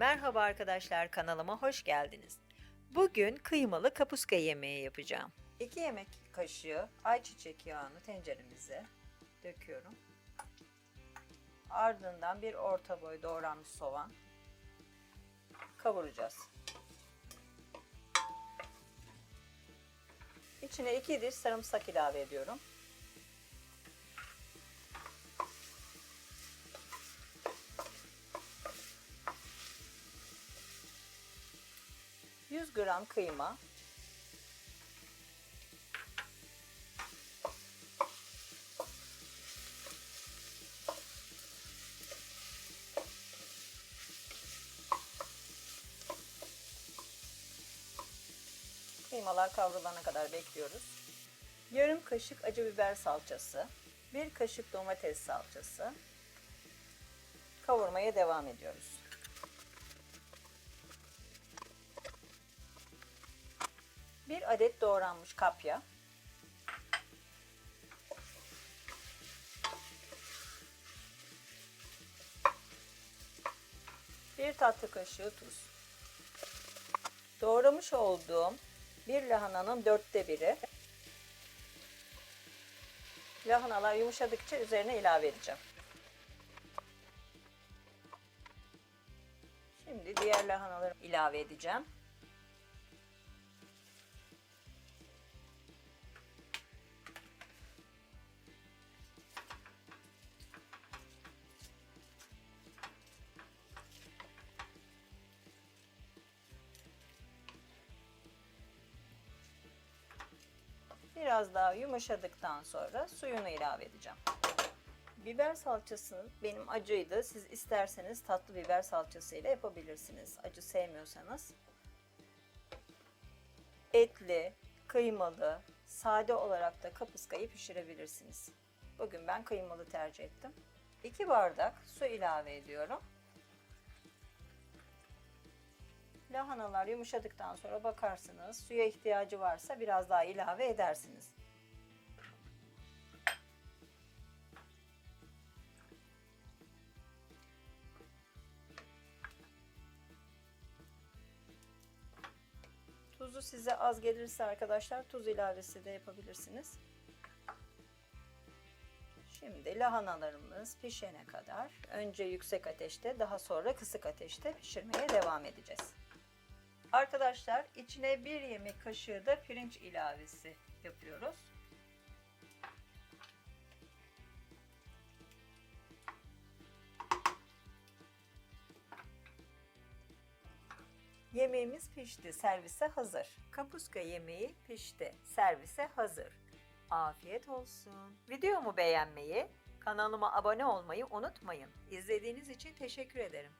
Merhaba arkadaşlar kanalıma hoş geldiniz. Bugün kıymalı kapuska yemeği yapacağım. 2 yemek kaşığı ayçiçek yağını tenceremize döküyorum. Ardından bir orta boy doğranmış soğan kavuracağız. İçine 2 diş sarımsak ilave ediyorum. 100 gram kıyma, Kıymalar kavrulana kadar bekliyoruz. Yarım kaşık acı biber salçası, bir kaşık domates salçası. Kavurmaya devam ediyoruz. Bir adet doğranmış kapya. Bir tatlı kaşığı tuz. Doğramış olduğum bir lahananın dörtte biri. Lahanalar yumuşadıkça üzerine ilave edeceğim. Şimdi diğer lahanaları ilave edeceğim. Biraz daha yumuşadıktan sonra suyunu ilave edeceğim. Biber salçası benim acıydı. Siz isterseniz tatlı biber salçası ile yapabilirsiniz. Acı sevmiyorsanız. Etli, kıymalı, sade olarak da kapuskayı pişirebilirsiniz. Bugün ben kıymalı tercih ettim. 2 bardak su ilave ediyorum. Lahanalar yumuşadıktan sonra bakarsınız. Suya ihtiyacı varsa biraz daha ilave edersiniz. Tuzu size az gelirse arkadaşlar tuz ilavesi de yapabilirsiniz. Şimdi lahanalarımız pişene kadar önce yüksek ateşte daha sonra kısık ateşte pişirmeye devam edeceğiz. Arkadaşlar içine bir yemek kaşığı da pirinç ilavesi yapıyoruz. Yemeğimiz pişti, servise hazır. Kapuska yemeği pişti, servise hazır. Afiyet olsun. Videomu beğenmeyi, kanalıma abone olmayı unutmayın. İzlediğiniz için teşekkür ederim.